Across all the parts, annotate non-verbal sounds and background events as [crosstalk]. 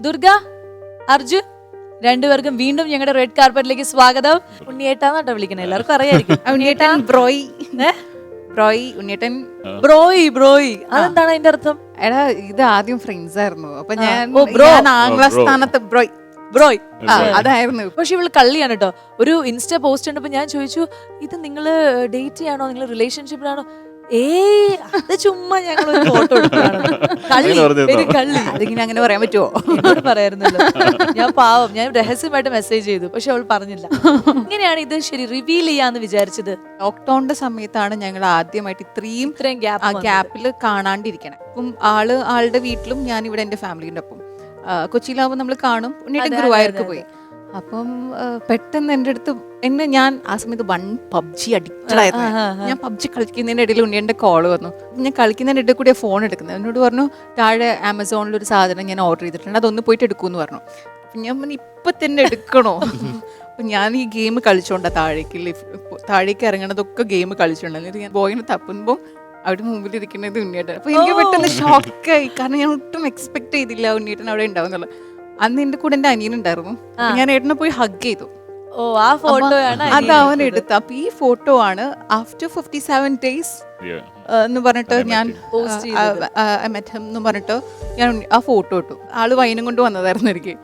ദുർഗ അർജുൻ രണ്ടുപേർക്കും വീണ്ടും ഞങ്ങളുടെ റെഡ് കാർപ്പറ്റിലേക്ക് സ്വാഗതം. ഉണ്ണിയേട്ടാന്നാട്ടോ വിളിക്കണേ എല്ലാവർക്കും അറിയായിരിക്കും. [laughs] ഉണ്ണിയേട്ടൻ ബ്രോയ്. ബ്രോയ് ഉണ്ണിയേട്ടൻ ബ്രോയി ബ്രോയി. അതെന്താണ് അതിന്റെ അർത്ഥം? എടാ ഇത് ആദ്യം ഫ്രണ്ട്സ് ആയിരുന്നു. അപ്പൊ ഞാൻ ഞാൻ ആംഗ്ല സ്ഥാനത്ത് ബ്രോയ്. ബ്രോയ്. അതായിരുന്നു. പക്ഷെ ഇവൾ കള്ളിയാണ് കേട്ടോ. ഒരു ഇൻസ്റ്റ പോസ്റ്റ് കണ്ടപ്പോ ഞാൻ ചോദിച്ചു ഇത് നിങ്ങൾ ഡേറ്റ് ചെയ്യാണോ? നിങ്ങൾ റിലേഷൻഷിപ്പിലാണോ ഏയ് അത് ചുമ്മാ ഞങ്ങൾ ഒരു ഫോട്ടോ കള്ളി. അതിങ്ങനെ അങ്ങനെ പറയാൻ പറ്റുമോ? എന്നോട് പറയായിരുന്നല്ലോ ഞാൻ പാവം ഞാൻ രഹസ്യമായിട്ട് മെസ്സേജ് ചെയ്തു പക്ഷെ അവൾ പറഞ്ഞില്ല. ഇങ്ങനെയാണ് ഇത് ശരി റിവീൽ ചെയ്യാന്ന് വിചാരിച്ചത്? ലോക്ക്ഡൌണിന്റെ സമയത്താണ് ഞങ്ങൾ ആദ്യമായിട്ട് ഇത്രയും ഇത്രയും ഗ്യാപ്പ് ഗ്യാപ്പിൽ കാണാണ്ടിരിക്കണേ. അപ്പം ആൾ ആളുടെ വീട്ടിലും ഞാൻ ഇവിടെ എന്റെ ഫാമിലിന്റെ ഒപ്പം. കൊച്ചിയിലാവുമ്പോൾ നമ്മൾ കാണും. പിന്നീട് ഗുരുവായൂർക്ക് പോയി. അപ്പം പെട്ടെന്ന് എന്റെ അടുത്ത് എന്നെ ഞാൻ ആ സമയത്ത് വൺ പബ്ജി അഡിക്റ്റഡ് ആയിരുന്നു ആ, ആ, ആ. ഞാൻ പബ്ജി കളിക്കുന്നതിന്റെ ഇടയിൽ ഉണ്ണിയുടെ കോൾ വന്നു. ഞാൻ കളിക്കുന്നതിന്റെ ഇടയിൽ കൂടിയാണ് ഫോൺ എടുക്കുന്നത്. എന്നോട് പറഞ്ഞു താഴെ ആമസോണിൽ ഒരു സാധനം ഞാൻ ഓർഡർ ചെയ്തിട്ടുണ്ട്. അതൊന്ന് പോയിട്ട് എടുക്കൂന്ന് പറഞ്ഞു. ഞാൻ പറഞ്ഞു ഇപ്പൊ തന്നെ എടുക്കണോ? അപ്പൊ ഞാൻ ഈ ഗെയിം കളിച്ചോണ്ടാ താഴേക്ക് താഴേക്ക് ഇറങ്ങണതൊക്കെ ഗെയിം കളിച്ചോണ്ട്. എന്നിട്ട് ഞാൻ ബോയിനെ തപ്പുമ്പോൾ അവിടെ മുമ്പിൽ ഇരിക്കുന്നത് ഉണ്ണിയേട്ടൻ. അപ്പൊ എനിക്ക് പെട്ടെന്ന് ഷോക്കായി കാരണം ഞാൻ ഒട്ടും എക്സ്പെക്ട് ചെയ്തില്ല ഉണ്ണിയേട്ടൻ അവിടെ ഉണ്ടാവുന്നുള്ളത് അന്ന് എന്റെ കൂടെ എന്റെ അനിയനുണ്ടായിരുന്നു ഞാൻ ഏട്ടനെ പോയി ഹഗ് ചെയ്തു. ഓ ആ ഫോട്ടോയാണ് അത് അവൻ എടുത്തു. അപ്പൊ ഈ ഫോട്ടോ ആണ് ആഫ്റ്റർ ഫിഫ്റ്റി സെവൻ ഡേയ്സ് എന്ന് പറഞ്ഞിട്ട് ഞാൻ പോസ്റ്റ് എന്ന് പറഞ്ഞിട്ട് ഞാൻ ആ ഫോട്ടോ ഇട്ടു. ആൾ വൈനും കൊണ്ട് വന്നതായിരുന്നു എനിക്ക്.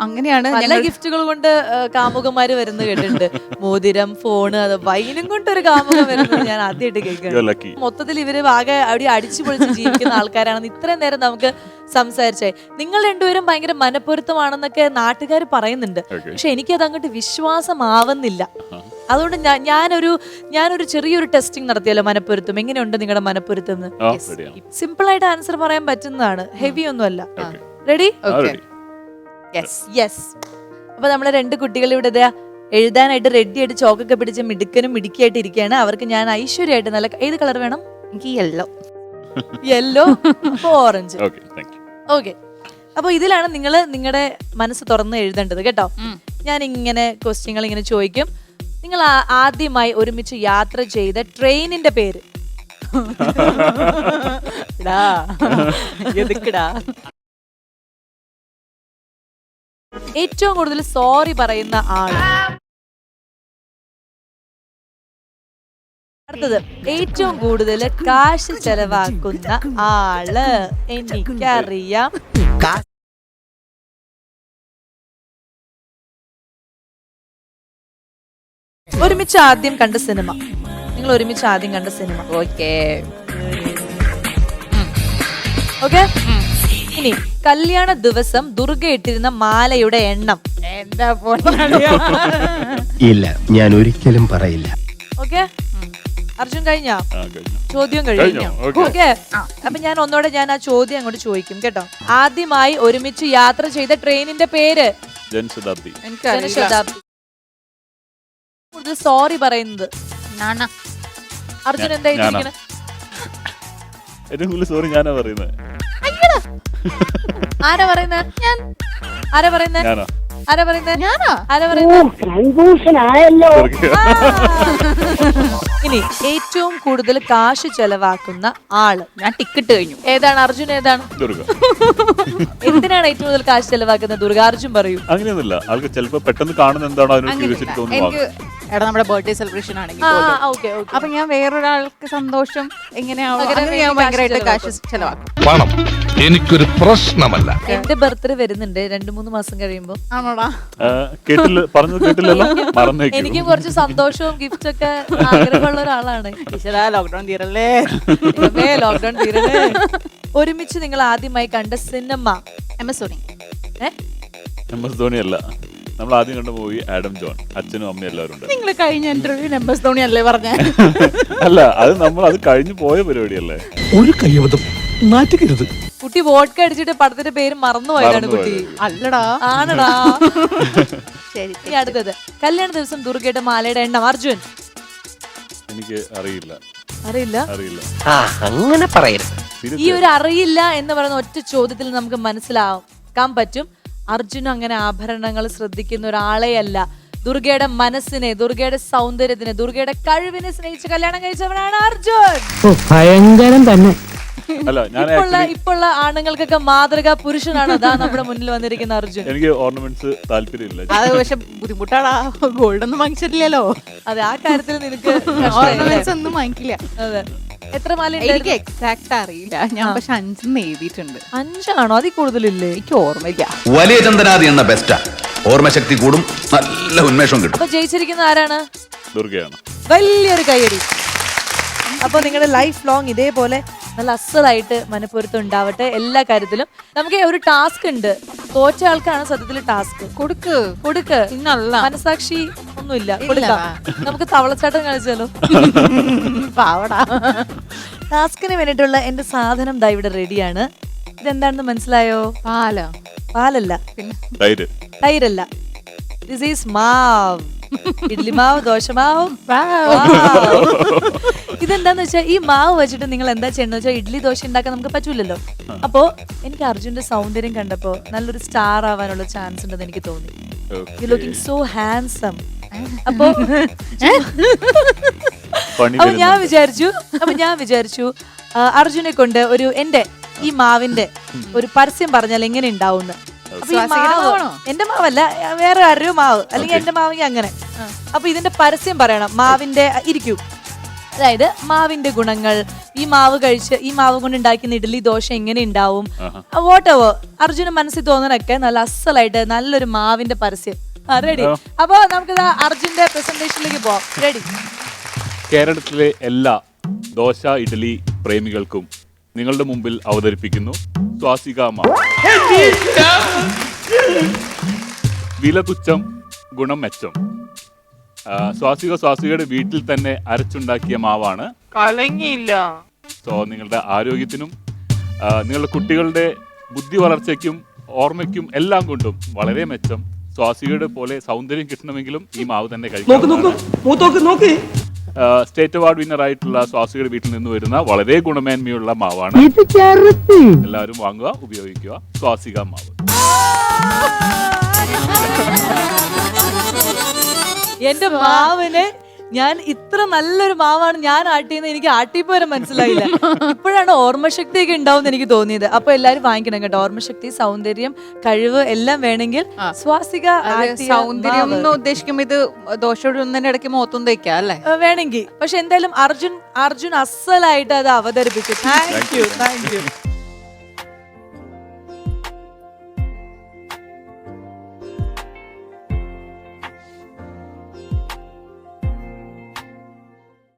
അങ്ങനെയാണ് പല ഗിഫ്റ്റുകൾ കൊണ്ട് കാമുകന്മാര് വരുന്നത് കേട്ടിട്ടുണ്ട്. [laughs] മോതിരം ഫോണ് അത് വൈനും കൊണ്ട് ഒരു കാമുകം വരുന്നത് ഞാൻ ആദ്യമായിട്ട് കേൾക്കുന്നത് മൊത്തത്തിൽ ഇവർ ആകെ അവിടെ അടിച്ചു പൊളിച്ച് ജീവിക്കുന്ന ആൾക്കാരാണെന്ന് ഇത്രയും നേരം നമുക്ക് സംസാരിച്ചേ നിങ്ങൾ രണ്ടുപേരും ഭയങ്കര മനപ്പൊരുത്തമാണെന്നൊക്കെ നാട്ടുകാർ പറയുന്നുണ്ട്. പക്ഷെ എനിക്കത് അങ്ങോട്ട് വിശ്വാസമാവുന്നില്ല അതുകൊണ്ട് ഞാൻ ഞാനൊരു ഞാനൊരു ചെറിയൊരു ടെസ്റ്റിംഗ് നടത്തിയല്ലോ മനപ്പൊരുത്തം എങ്ങനെയുണ്ട് നിങ്ങളുടെ മനപ്പൊരുത്തം. സിമ്പിൾ ആയിട്ട് ആൻസർ പറയാൻ പറ്റുന്നതാണ്. ഹെവി ഒന്നുമല്ല. അല്ല റെഡി ready. യെസ് യെസ് അപ്പൊ നമ്മളെ രണ്ട് കുട്ടികൾ ഇവിടെ എഴുതാനായിട്ട് റെഡി ആയിട്ട് ചോക്കൊക്കെ പിടിച്ച് മിടുക്കനും മിടുക്കിയായിട്ട് ഇരിക്കുകയാണ്. അവർക്ക് ഞാൻ ഐശ്വര്യമായിട്ട് നല്ല ഏത് കളർ വേണം? എനിക്ക് yellow yellow orange Okay, thank you. Okay അപ്പൊ ഇതിലാണ് നിങ്ങൾ നിങ്ങളുടെ മനസ്സ് തുറന്ന് എഴുതേണ്ടത് കേട്ടോ. ഞാൻ ഇങ്ങനെ ക്വസ്റ്റ്യങ്ങൾ ഇങ്ങനെ ചോദിക്കും. നിങ്ങൾ ആദ്യമായി ഒരുമിച്ച് യാത്ര ചെയ്ത ട്രെയിനിന്റെ പേര്. [laughs] [laughs] [laughs] എതുക്കുടാ? ഏറ്റവും കൂടുതൽ സോറി പറയുന്ന ആൾ അടുത്തത് ഏറ്റവും കൂടുതൽ കാശ് ചെലവാക്കുന്ന ആൾ. എനിക്കറിയാം. ഒരുമിച്ച് ആദ്യം കണ്ട സിനിമ. നിങ്ങൾ ഒരുമിച്ച് ആദ്യം കണ്ട സിനിമ. ഓക്കേ ഓക്കെ ഇനി കല്യാണ ദിവസം ദുർഗ ഇട്ടിരുന്ന മാലയുടെ എണ്ണം. എന്താ. ഇല്ല ഞാൻ ഒരിക്കലും പറയില്ല. ഓക്കെ? അർജുൻ കഴിഞ്ഞ? ആ, കഴിഞ്ഞു. ചോദ്യം കഴിഞ്ഞോ? ഓക്കെ. അപ്പൊ ഞാൻ ഒന്നോടെ ഞാൻ ആ ചോദ്യം അങ്ങോട്ട് ചോദിക്കും കേട്ടോ. ആദ്യമായി ഒരുമിച്ച് യാത്ര ചെയ്ത ട്രെയിനിന്റെ പേര്. ജനശതാബ്ദി. കൂടുതൽ സോറി പറയുന്നത്. അർജുൻ എന്താ സോറി ഞാനാ പറയുന്നത് ആരാ പറയുന്നത് ഞാൻ. ആരാ പറയുന്നത് ഞാനാ? ആരാ പറയുന്നത് ഞാനാ? ആരാ പറയുന്നത് കൺഫ്യൂഷനായല്ലോ ആ. ഇനി ഏറ്റവും കൂടുതൽ കാശ് ചെലവാക്കുന്ന ആൾ. ഞാൻ ടിക്കറ്റ് കഴിഞ്ഞു. ഏതാണ്? അർജുൻ ഏതാണ്? ദുർഗ. എന്തിനാണ് ഏറ്റവും കൂടുതൽ കാശ് ചെലവാക്കുന്നത്? ദുർഗാർജുൻ പറയൂ. അങ്ങനെയൊന്നുമില്ല. ആൾക്ക് ചിലപ്പോ പെട്ടെന്ന് കാണുന്ന എന്താണോ അതിനോട് അങ്ങനെയല്ല. ക്യൂരിയോസിറ്റി തോന്നുന്നു എനിക്ക് എടാ നമ്മുടെ ബർത്ത്ഡേ സെലിബ്രേഷൻ ആണെങ്കിൽ ആ പോലും. Okay okay. അപ്പൊ ഞാൻ വേറൊരാൾക്ക് സന്തോഷം എങ്ങനെയാവും പകരം അങ്ങനെ വേണ്ടി ഞാൻ കാശ് ഭയങ്കരമായിട്ട് കാശ് ചെലവാക്കും. പണം. എനിക്കൊരു പ്രശ്നമല്ല. എന്റെ ബർത്ത്ഡേ വരുന്നുണ്ട്. രണ്ടു മൂന്ന് മാസം കഴിയുമ്പോ. ആണോടാ കേട്ടില്ല പറഞ്ഞത് കേട്ടില്ലല്ലോ? മറന്നേക്കും. എനിക്കും കുറച്ച് സന്തോഷവും ഗിഫ്റ്റ് ഒക്കെ ആഗ്രഹമുള്ള ഒരാളാണ്. ഈശ്വരാ ലോക്ക്ഡൌൺ തീരല്ലേ? ലോക്ക്ഡൌൺ തീരല്ലേ? ഒരുമിച്ച് നിങ്ങൾ ആദ്യമായി കണ്ട cinema M S Dhoni. M S Dhoni അല്ല. നമ്മൾ ആദ്യം കണ്ട മൂവി ആഡം ജോൺ. അച്ഛനും അമ്മയും എല്ലാവരും ഉണ്ട്. നിങ്ങൾ കഴിഞ്ഞ ഇന്റർവ്യൂ എം എസ് ധോണി അല്ലേ പറഞ്ഞ? അല്ല അത് നമ്മൾ അത് കഴിഞ്ഞു പോയ പരിപാടിയല്ലേ? ഒരു കയ്യബദ്ധം നാറ്റുകരുത് കുട്ടി വോട്ട് അടിച്ചിട്ട് പടത്തിന്റെ പേര് മറന്നു മറന്നുപോയതാണ് കുട്ടി. അല്ലടാ. ആണടാ. [laughs] ശരി ഇനി അടുത്തത്. കല്യാണ ദിവസം ദുർഗയുടെ മാലയുടെ എണ്ണം. അർജുൻ. എനിക്ക് അറിയില്ല. അറിയില്ല? അറിയില്ല. ആ അങ്ങനെ പറയരുത്. ഈ ഒരു അറിയില്ല എന്ന് പറയുന്ന ഒറ്റ ചോദ്യത്തിൽ നമുക്ക് മനസ്സിലാക്കാൻ പറ്റും. അർജുൻ അങ്ങനെ ആഭരണങ്ങൾ ശ്രദ്ധിക്കുന്ന ഒരാളെ അല്ല ദുർഗയുടെ മനസ്സിനെ ദുർഗയുടെ സൗന്ദര്യത്തിനെ ദുർഗയുടെ കഴിവിനെ സ്നേഹിച്ച് കല്യാണം കഴിച്ചവനാണ് അർജുൻ. ഭയങ്കരം തന്നെ. അല്ല ഞാൻ ഇപ്പോഴുള്ള ഇപ്പോഴുള്ള ആണുങ്ങൾക്കൊക്കെ മാതൃക പുരുഷനാണ് അതാ നമ്മുടെ മുന്നിൽ വന്നിരിക്കുന്ന അർജുൻ. എനിക്ക് ഓർണമെന്റ്സ് താല്പര്യമില്ല. അത് പക്ഷെ ബുദ്ധിമുട്ടാണ്. ഗോൾഡ് ഒന്നും വാങ്ങിച്ചിട്ടില്ലല്ലോ. അതെ ആ കാര്യത്തിൽ നിനക്ക് ഓർണമെന്റ്സ് ഒന്നും വാങ്ങിക്കില്ല. അതെ. എത്ര മാല എനിക്ക്? എക്സാക്ട് അറിയില്ല. ഞാൻ പക്ഷെ അഞ്ചെന്ന് എഴുതിയിട്ടുണ്ട്. അഞ്ചാണോ? അതിൽ കൂടുതലില്ലേ? എനിക്ക് ഓർമ്മയില്ല. വലിയ ചന്ദനാദി എന്ന ബെസ്റ്റാ ഓർമ്മശക്തി കൂടും. നല്ല ഉന്മേഷം കിട്ടും. അപ്പൊ ജയിച്ചിരിക്കുന്ന ആരാണ്? ദുർഗയാണ്. വലിയൊരു കയ്യടി. അപ്പൊ നിങ്ങളുടെ ലൈഫ് ലോങ് ഇതേപോലെ നല്ല അസലായിട്ട് മനപ്പൊരുത്തം ഉണ്ടാവട്ടെ എല്ലാ കാര്യത്തിലും. നമുക്ക് ഒരു ടാസ്ക് ഉണ്ട്. തോറ്റ ആൾക്കാണ് സത്യത്തിൽ ടാസ്ക് കൊടുക്ക് കൊടുക്ക്. ഇന്നല്ല. മനസാക്ഷി ഒന്നുമില്ല. കൊടുക്കാം. നമുക്ക് തവളച്ചാട്ടം കളിച്ചാലോ? [laughs] പാവടാ. ടാസ്കിന് വേണ്ടിയിട്ടുള്ള എന്റെ സാധനം ദാ ഇവിടെ റെഡിയാണ് ഇതെന്താണെന്ന് മനസ്സിലായോ? പാലോ? പാലല്ല. തൈരല്ല. ദിസ് ഈസ് മാവ്. [laughs] ഇഡ്ലി മാവ് ദോശമാവ് ഇതെന്താന്ന് വെച്ചാൽ ഈ മാവ് വെച്ചിട്ട് നിങ്ങൾ എന്താ ചെയ്യണമെന്ന് വെച്ചാൽ ഇഡ്ലി ദോശ ഉണ്ടാക്കാൻ നമുക്ക് പറ്റൂലല്ലോ. അപ്പോ എനിക്ക് അർജുന്റെ സൗന്ദര്യം കണ്ടപ്പോ നല്ലൊരു സ്റ്റാർ ആവാനുള്ള ചാൻസ് ഉണ്ടെന്ന് എനിക്ക് തോന്നി. യു ലുക്കിംഗ് സോ ഹാൻസം അപ്പോ അപ്പൊ ഞാൻ. വിചാരിച്ചു അപ്പൊ ഞാൻ വിചാരിച്ചു അർജുനെ കൊണ്ട് ഒരു എന്റെ ഈ മാവിന്റെ ഒരു പരസ്യം പറഞ്ഞാൽ എങ്ങനെ ഉണ്ടാവും എന്റെ മാവല്ല വേറെ ആരുടെയോ മാവ് അല്ലെങ്കിൽ എന്റെ മാവെങ്കിൽ അങ്ങനെ. അപ്പൊ ഇതിന്റെ പരസ്യം പറയണം മാവിന്റെ ഇരിക്കൂ. അതായത് മാവിന്റെ ഗുണങ്ങൾ ഈ മാവ് കഴിച്ച് ഈ മാവ് കൊണ്ട് ഉണ്ടാക്കുന്ന ഇഡ്ഡലി ദോശ എങ്ങനെ ഉണ്ടാവും? വോട്ട് എവർ അർജുന മനസ്സിൽ തോന്നണൊക്കെ നല്ല അസലായിട്ട് നല്ലൊരു മാവിന്റെ പരസ്യം. റെഡി അപ്പൊ നമുക്ക് അർജുന്റെ പ്രസന്റേഷനിലേക്ക് പോവാം. റെഡി കേരളത്തിലെ എല്ലാ ദോശ ഇഡ്ഡലി പ്രേമികൾക്കും നിങ്ങളുടെ മുമ്പിൽ അവതരിപ്പിക്കുന്നു. സ്വാസികാമ. വില തുച്ഛം ഗുണം മെച്ചം സ്വാസിക സ്വാസികയുടെ വീട്ടിൽ തന്നെ അരച്ചുണ്ടാക്കിയ മാവാണ്. കലങ്ങിയില്ല. സോ നിങ്ങളുടെ ആരോഗ്യത്തിനും നിങ്ങളുടെ കുട്ടികളുടെ ബുദ്ധി വളർച്ചയ്ക്കും ഓർമ്മയ്ക്കും എല്ലാം കൊണ്ടും വളരെ മെച്ചം. സ്വാസികയുടെ പോലെ സൗന്ദര്യം കിട്ടണമെങ്കിലും ഈ മാവ് തന്നെ കഴിക്കണം സ്റ്റേറ്റ് അവാർഡ് വിന്നർ ആയിട്ടുള്ള സ്വാസികയുടെ വീട്ടിൽ നിന്ന് വരുന്ന വളരെ ഗുണമേന്മയുള്ള മാവാണ് എല്ലാവരും വാങ്ങുക ഉപയോഗിക്കുക. സ്വാസിക മാവ്. എന്റെ മാവിനെ ഞാൻ ഇത്ര നല്ലൊരു മാവാണ് ഞാൻ ആട്ടിയെന്ന് എനിക്ക് ആട്ടിയപ്പോ വരെ മനസ്സിലായില്ല. [laughs] ഇപ്പോഴാണ് ഓർമ്മശക്തിയൊക്കെ ഉണ്ടാവും എനിക്ക് തോന്നിയത്. അപ്പൊ എല്ലാരും വാങ്ങിക്കണം കേട്ടോ. ഓർമ്മശക്തി സൗന്ദര്യം കഴിവ് എല്ലാം വേണമെങ്കിൽ സ്വാസിക സൗന്ദര്യം. എന്ന് ഉദ്ദേശിക്കുമ്പോ ഇത് ദോശയുടെ ഇടയ്ക്ക് മുഖത്തും തയ്ക്കാം അല്ലേ? വേണമെങ്കിൽ. പക്ഷെ എന്തായാലും അർജുൻ അർജുൻ അസലായിട്ട് അത് അവതരിപ്പിച്ചു. Thank you thank you